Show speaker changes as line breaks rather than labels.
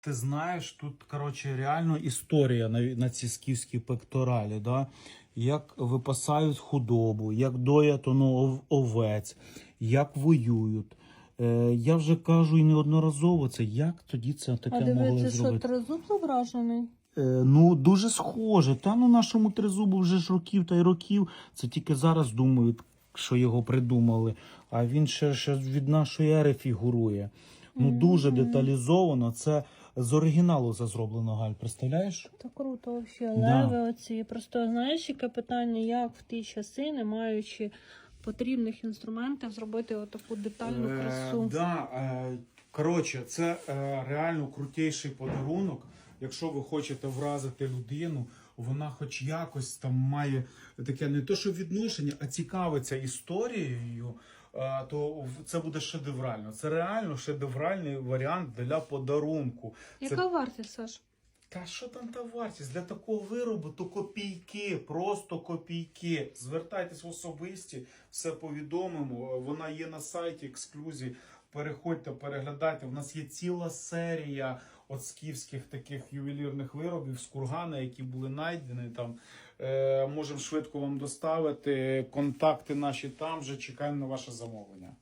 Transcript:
Ти знаєш, тут, коротше, реально історія на, на ці скіфські пекторалі, да? як випасають худобу, як доять ну, овець, як воюють. Е, я вже кажу і неодноразово це, як тоді це таке
А
могли
дивіться, що тризуб зображений?
Е, ну, дуже схоже. Та ну нашому тризубу вже ж років та й років. Це тільки зараз думають, що його придумали. А він ще, ще від нашої ери фігурує. Ну, дуже деталізовано. Це з оригіналу це зроблено, Галь. Представляєш?
Та круто взагалі.
Да.
Леви оці. Просто знаєш, яке питання, як в ті часи, не маючи потрібних інструментів, зробити отаку детальну красу.
Е, да, е, коротше, це е, реально крутейший подарунок. Якщо ви хочете вразити людину, вона хоч якось там має таке не то, що відношення, а цікавиться історією, е, то це буде шедеврально. Це реально шедевральний варіант для подарунку.
Яка вартість, Саш?
Та що там та вартість? Для такого виробу то копійки, просто копійки. Звертайтесь в особисті, все повідомимо. Вона є на сайті ексклюзі. Переходьте, переглядайте. У нас є ціла серія от скіфських таких ювелірних виробів з кургана, які були знайдені там. Е, можемо швидко вам доставити. Контакти наші там же. Чекаємо на ваше замовлення.